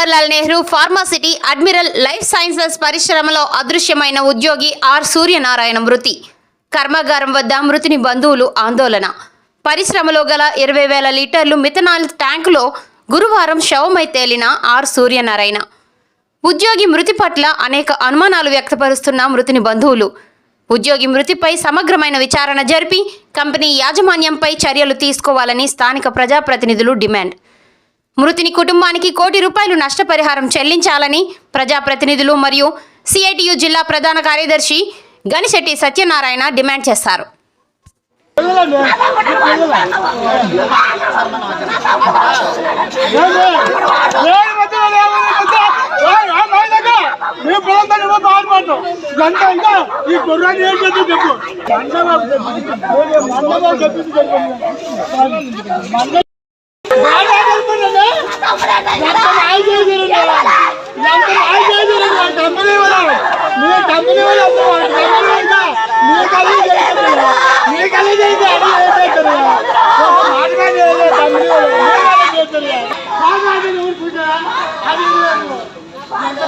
Jawaharlal Nehru pharma city Admiral life sciences పరిశ్రమలో అదృశ్యమైన ఉద్యోగి ఆర్ సూర్యనారాయణ మృతి. కర్మాగారం వద్ద మృతిని బంధువులు ఆందోళన. పరిశ్రమలో గల ఇరవై వేల లీటర్లు మిథనాల్ ట్యాంకులో గురువారం శవమై తేలిన ఆర్ సూర్యనారాయణ. ఉద్యోగి మృతి పట్ల అనేక అనుమానాలు వ్యక్తపరుస్తున్న మృతిని బంధువులు. ఉద్యోగి మృతిపై సమగ్రమైన విచారణ జరిపి కంపెనీ యాజమాన్యంపై చర్యలు తీసుకోవాలని స్థానిక ప్రజాప్రతినిధులు డిమాండ్. మృతిని కుటుంబానికి కోటి రూపాయలు నష్టపరిహారం చెల్లించాలని ప్రజాప్రతినిధులు మరియు సిఐటియు జిల్లా ప్రధాన కార్యదర్శి గనిశెట్టి సత్యనారాయణ డిమాండ్ చేశారు గంట ఇంకా ఈ ఏం చెప్పు మండబాబు చెప్పింది చెప్పు.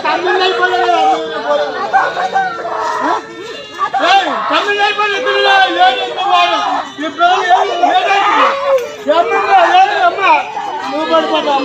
தமிழை போல தமிழை போல திருவிழா அம்மா அம்மா மூப்பாடு போட்டா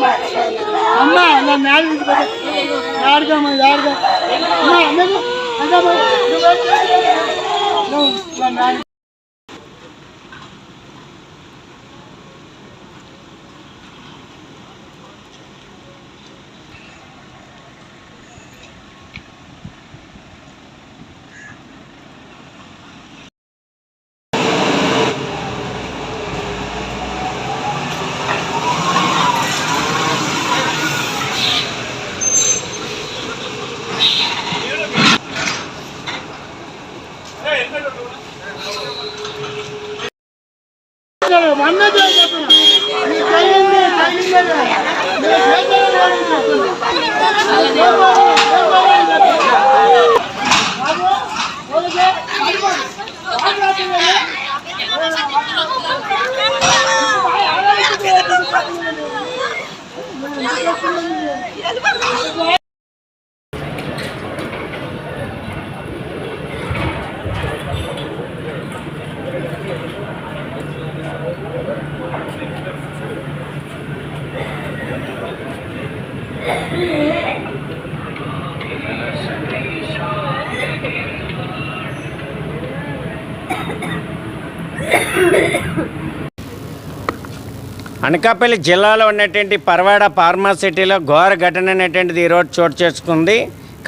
అనకాపల్లి జిల్లాలో ఉన్నటువంటి పరవాడ ఫార్మాసిటీలో ఘోర ఘటన అనేటువంటిది ఈరోజు చోటు చేసుకుంది.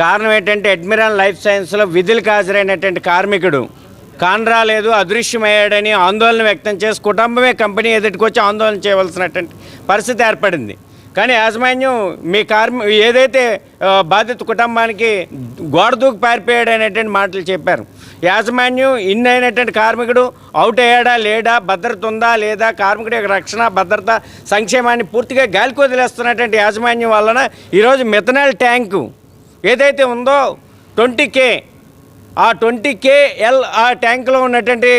కారణం ఏంటంటే అడ్మిరల్ లైఫ్ సైన్స్లో విధులకు హాజరైనటువంటి కార్మికుడు. కానరాలేదు అదృశ్యమయ్యాడని ఆందోళన వ్యక్తం చేసి కుటుంబమే కంపెనీ ఎదుటికొచ్చి ఆందోళన చేయవలసినటువంటి పరిస్థితి ఏర్పడింది. కానీ యాజమాన్యం మీ కార్మి ఏదైతే బాధిత కుటుంబానికి గోడ దూకు పారిపోయాడు అనేటువంటి మాటలు చెప్పారు. యాజమాన్యం ఇన్ అయినటువంటి కార్మికుడు అవుట్ అయ్యాడా లేడా భద్రత ఉందా లేదా కార్మికుడి యొక్క రక్షణ భద్రత సంక్షేమాన్ని పూర్తిగా గాలికి వదిలేస్తున్నటువంటి యాజమాన్యం వలన ఈరోజు మెథనాల్ ట్యాంకు ఏదైతే ఉందో ట్వంటీ కే ఆ ట్వంటీ కే ఎల్ ఆ ట్యాంకులో ఉన్నటువంటి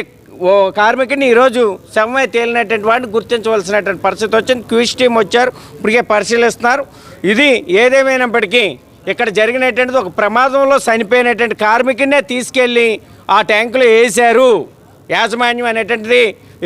ఓ కార్మికుని ఈరోజు శవమై తేలినటువంటి వాడిని గుర్తించవలసినటువంటి పరిస్థితి వచ్చింది. క్యూస్ టీం వచ్చారు ఇప్పటికే పరిశీలిస్తున్నారు. ఇది ఏదేమైనప్పటికీ ఇక్కడ జరిగినటువంటిది ఒక ప్రమాదంలో చనిపోయినటువంటి కార్మికుడినే తీసుకెళ్ళి ఆ ట్యాంకులో వేశారు. యాజమాన్యం అనేటువంటిది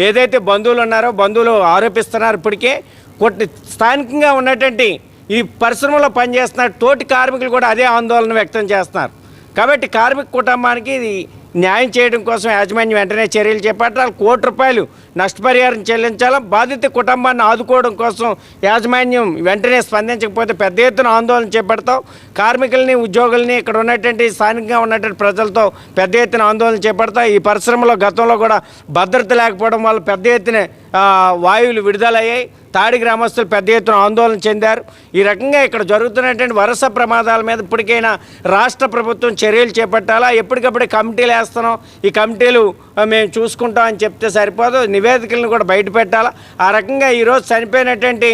ఏదైతే బంధువులు ఉన్నారో బంధువులు ఆరోపిస్తున్నారు ఇప్పటికే. కొట్టి స్థానికంగా ఉన్నటువంటి ఈ పరిశ్రమలో పనిచేస్తున్న తోటి కార్మికులు కూడా అదే ఆందోళన వ్యక్తం చేస్తున్నారు. కాబట్టి కార్మిక కుటుంబానికి ఇది న్యాయం చేయడం కోసం యాజమాన్యం వెంటనే చర్యలు చేపట్టాలి. కోటి రూపాయలు నష్టపరిహారం చెల్లించాలా. బాధిత కుటుంబాన్ని ఆదుకోవడం కోసం యాజమాన్యం వెంటనే స్పందించకపోతే పెద్ద ఎత్తున ఆందోళన చేపడతాం. కార్మికుల్ని ఉద్యోగుల్ని ఇక్కడ ఉన్నటువంటి స్థానికంగా ఉన్నటువంటి ప్రజలతో పెద్ద ఎత్తున ఆందోళన చేపడతాం. ఈ పరిశ్రమలో గతంలో కూడా భద్రత లేకపోవడం వల్ల పెద్ద ఎత్తున వాయువులు విడుదలయ్యాయి. తాడి గ్రామస్తులు పెద్ద ఎత్తున ఆందోళన చెందారు. ఈ రకంగా ఇక్కడ జరుగుతున్నటువంటి వరుస ప్రమాదాల మీద ఇప్పటికైనా రాష్ట్ర ప్రభుత్వం చర్యలు చేపట్టాలా? ఎప్పటికప్పుడు కమిటీలు వేస్తున్నాం. ఈ కమిటీలు మేము చూసుకుంటాం అని చెప్తే సరిపోదు. నివేదికలను కూడా బయట పెట్టాలా? ఆ రకంగా ఈరోజు చనిపోయినటువంటి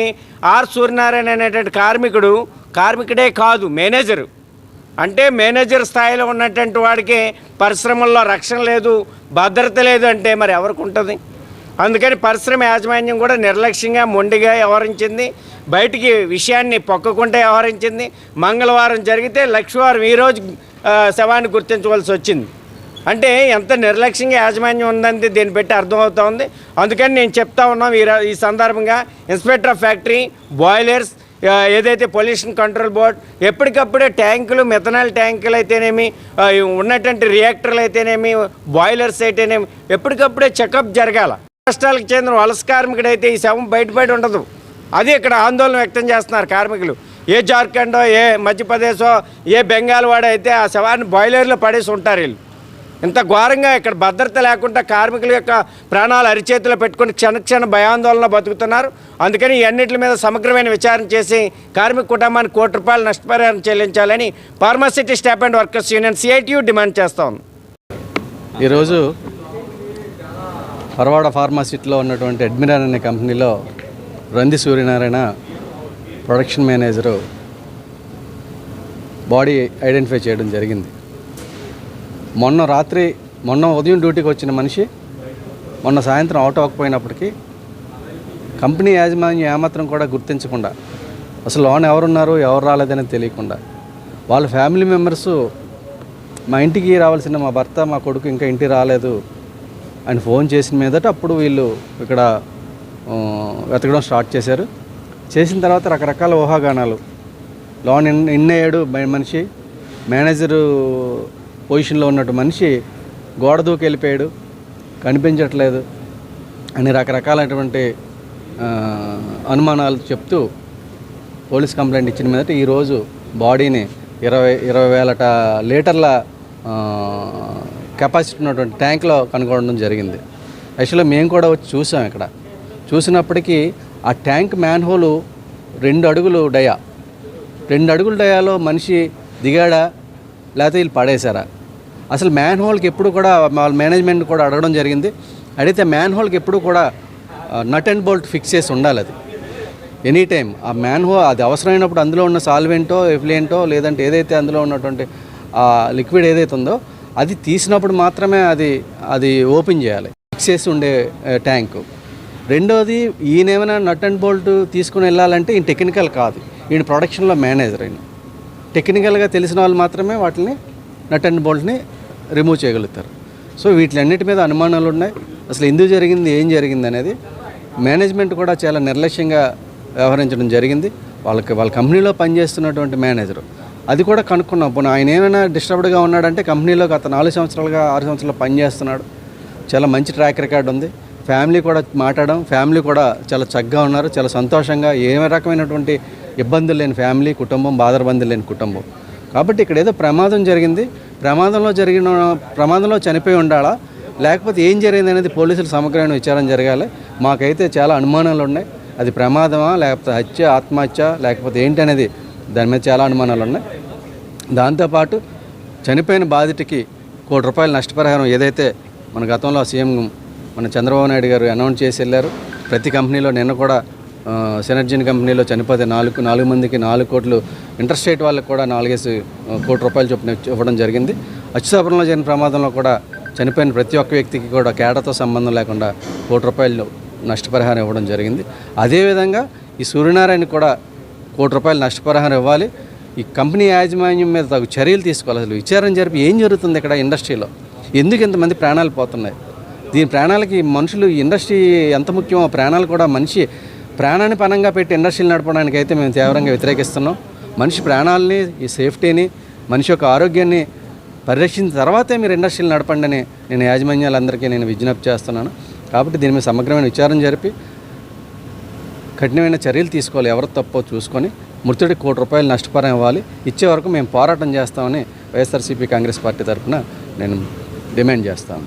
ఆర్ సూర్యనారాయణ అనేటువంటి కార్మికుడు కార్మికుడే కాదు మేనేజరు. అంటే మేనేజర్ స్థాయిలో ఉన్నటువంటి వాడికి పరిశ్రమల్లో రక్షణ లేదు భద్రత లేదు అంటే మరి ఎవరికి ఉంటుంది? అందుకని పరిశ్రమ యాజమాన్యం కూడా నిర్లక్ష్యంగా మొండిగా వ్యవహరించింది. బయటికి విషయాన్ని పొక్కకుండా వ్యవహరించింది. మంగళవారం జరిగితే లక్ష్మీవారం ఈరోజు శవాన్ని గుర్తించవలసి వచ్చింది. అంటే ఎంత నిర్లక్ష్యంగా యాజమాన్యం ఉందని దీన్ని బట్టి అర్థమవుతా ఉంది. అందుకని నేను చెప్తా ఉన్నాం ఈ ఈ సందర్భంగా ఇన్స్పెక్టర్ ఆఫ్ ఫ్యాక్టరీ బాయిలర్స్ ఏదైతే పొల్యూషన్ కంట్రోల్ బోర్డ్ ఎప్పటికప్పుడే ట్యాంకులు మెథనాల్ ట్యాంకులు అయితేనేమి ఉన్నటువంటి రియాక్టర్లు అయితేనేమి బాయిలర్స్ అయితేనేమి ఎప్పటికప్పుడే చెకప్ జరగాల. రాష్ట్రాలకు చెందిన వలస కార్మికుడు అయితే ఈ శవం బయటపడి ఉండదు. అది ఇక్కడ ఆందోళన వ్యక్తం చేస్తున్నారు కార్మికులు. ఏ జార్ఖండో ఏ మధ్యప్రదేశో ఏ బెంగాల్ వాడో అయితే ఆ శవాన్ని బాయిలర్లో పడేసి ఉంటారు వీళ్ళు. ఇంత ఘోరంగా ఇక్కడ భద్రత లేకుండా కార్మికుల యొక్క ప్రాణాలు అరిచేతిలో పెట్టుకుని క్షణ క్షణ భయాందోళన బతుకుతున్నారు. అందుకని ఈ అన్నింటి మీద సమగ్రమైన విచారణ చేసి కార్మిక కుటుంబానికి కోటి రూపాయలు నష్టపరిహారం చెల్లించాలని pharma city staff and workers union CITU demand చేస్తా ఉంది. ఈరోజు పరవాడ ఫార్మాసిటీలో ఉన్నటువంటి అడ్మిరల్ అనే కంపెనీలో Randhi Suryanarayana production manager body identify చేయడం జరిగింది. మొన్న రాత్రి మొన్న ఉదయం డ్యూటీకి వచ్చిన మనిషి మొన్న సాయంత్రం అవుట్ అవ్వకపోయినప్పటికీ కంపెనీ యాజమాన్యం ఏమాత్రం కూడా గుర్తించకుండా అసలు లోన్ ఎవరున్నారు ఎవరు రాలేదని తెలియకుండా వాళ్ళ ఫ్యామిలీ మెంబర్స్ మా ఇంటికి రావాల్సిన మా భర్త మా కొడుకు ఇంకా ఇంటికి రాలేదు ఆయన ఫోన్ చేసిన మీదట అప్పుడు వీళ్ళు ఇక్కడ వెతకడం స్టార్ట్ చేశారు. చేసిన తర్వాత రకరకాల ఊహాగానాలు. లోన్ ఇన్ ఇన్ అయ్యాడు మనిషి మేనేజరు పొజిషన్లో ఉన్నట్టు మనిషి గోడ దూకి వెళ్ళిపోయాడు. కనిపించట్లేదు అని రకరకాలైనటువంటి అనుమానాలు చెప్తూ పోలీస్ కంప్లైంట్ ఇచ్చిన మీదట ఈరోజు బాడీని ఇరవై ఇరవై వేలట లీటర్ల కెపాసిటీ ఉన్నటువంటి ట్యాంక్లో కనుగొనడం జరిగింది. యాక్చువల్గా మేము కూడా వచ్చి చూసాం ఇక్కడ. చూసినప్పటికీ ఆ ట్యాంక్ మ్యాన్ హోలు రెండు అడుగులు డయా. రెండు అడుగుల డయాలో మనిషి దిగాడా? లేకపోతే వీళ్ళు పడేశారా? అసలు మ్యాన్ హోల్కి ఎప్పుడు కూడా వాళ్ళ మేనేజ్మెంట్ కూడా అడగడం జరిగింది. అడిగితే మ్యాన్ హోల్కి ఎప్పుడు కూడా నట్ అండ్ బోల్ట్ ఫిక్స్ చేసి ఉండాలి అది. ఎనీ టైం ఆ మ్యాన్ హోల్ అది అవసరమైనప్పుడు అందులో ఉన్న సాల్వెంటో ఎఫ్లియంటో లేదంటే ఏదైతే అందులో ఉన్నటువంటి లిక్విడ్ ఏదైతే ఉందో అది తీసినప్పుడు మాత్రమే అది అది ఓపెన్ చేయాలి. ఫిక్స్ చేసి ఉండే ట్యాంకు. రెండోది ఈయనేమైనా నట్ అండ్ బోల్ట్ తీసుకుని వెళ్ళాలంటే ఈయన టెక్నికల్ కాదు. ఈయన ప్రొడక్షన్లో మేనేజర్ ఆయన టెక్నికల్గా తెలిసిన వాళ్ళు మాత్రమే వాటిని నట్ అండ్ బోల్ట్ని రిమూవ్ చేయగలుగుతారు. సో వీటిలన్నిటి మీద అనుమానాలు ఉన్నాయి. అసలు ఎందుకు జరిగింది ఏం జరిగింది అనేది మేనేజ్మెంట్ కూడా చాలా నిర్లక్ష్యంగా వ్యవహరించడం జరిగింది. వాళ్ళకి వాళ్ళ కంపెనీలో పనిచేస్తున్నటువంటి మేనేజరు. అది కూడా కనుక్కున్నాం. పోనీ ఆయన ఏమైనా డిస్టర్బ్డ్గా ఉన్నాడంటే కంపెనీలో గత నాలుగు సంవత్సరాలుగా ఆరు సంవత్సరాలు పనిచేస్తున్నాడు. చాలా మంచి ట్రాక్ రికార్డ్ ఉంది. ఫ్యామిలీ కూడా మాట్లాడడం ఫ్యామిలీ కూడా చాలా చక్కగా ఉన్నారు. చాలా సంతోషంగా ఏ రకమైనటువంటి ఇబ్బందులు లేని ఫ్యామిలీ కుటుంబం బాధరబందులు లేని కుటుంబం. కాబట్టి ఇక్కడ ఏదో ప్రమాదం జరిగింది. ప్రమాదంలో జరిగిన ప్రమాదంలో చనిపోయి ఉండాలా? లేకపోతే ఏం జరిగింది అనేది పోలీసులు సమగ్రమైన విచారం జరగాలి. మాకైతే చాలా అనుమానాలు ఉన్నాయి. అది ప్రమాదమా? లేకపోతే హత్య ఆత్మహత్య? లేకపోతే ఏంటనేది దాని మీద చాలా అనుమానాలు ఉన్నాయి. దాంతోపాటు చనిపోయిన బాధితుకి కోటి రూపాయల నష్టపరిహారం ఏదైతే మన గతంలో సీఎం మన చంద్రబాబు నాయుడు గారు అనౌన్స్ చేసి వెళ్ళారు ప్రతి కంపెనీలో నిన్న కూడా సెనర్జీన్ కంపెనీలో చనిపోతే నాలుగు నాలుగు మందికి నాలుగు కోట్లు ఇంటర్స్టేట్ వాళ్ళకి కూడా నాలుగేసి కోటి రూపాయలు చొప్పున ఇవ్వడం జరిగింది. అచ్యుతాపురంలో జరిగిన ప్రమాదంలో కూడా చనిపోయిన ప్రతి ఒక్క వ్యక్తికి కూడా కేటతో సంబంధం లేకుండా కోటి రూపాయలు నష్టపరిహారం ఇవ్వడం జరిగింది. అదేవిధంగా ఈ సూర్యనారాయణ కూడా కోటి రూపాయలు నష్టపరిహారం ఇవ్వాలి. ఈ కంపెనీ యాజమాన్యం మీద తగు చర్యలు తీసుకోవాలి. అసలు విచారణ జరిపి ఏం జరుగుతుంది ఇక్కడ ఇండస్ట్రీలో? ఎందుకు ఇంతమంది ప్రాణాలు పోతున్నాయి? దీని ప్రాణాలకి మనుషులు ఇండస్ట్రీ ఎంత ముఖ్యమో ప్రాణాలు కూడా మనిషి ప్రాణాన్ని పనంగా పెట్టి ఇండస్ట్రీలు నడపడానికి అయితే మేము తీవ్రంగా వ్యతిరేకిస్తున్నాం. మనిషి ప్రాణాలని ఈ సేఫ్టీని మనిషి యొక్క ఆరోగ్యాన్ని పరిరక్షించిన తర్వాతే మీరు ఇండస్ట్రీలు నడపండి అని నేను యాజమాన్యాలందరికీ నేను విజ్ఞప్తి చేస్తున్నాను. కాబట్టి దీని మీద సమగ్రమైన విచారం జరిపి కఠినమైన చర్యలు తీసుకోవాలి. ఎవరు తప్పో చూసుకొని మృతుడి కోటి రూపాయలు నష్టపరం ఇవ్వాలి. ఇచ్చే వరకు మేము పోరాటం చేస్తామని వైఎస్ఆర్సీపీ కాంగ్రెస్ పార్టీ తరఫున నేను డిమాండ్ చేస్తాను.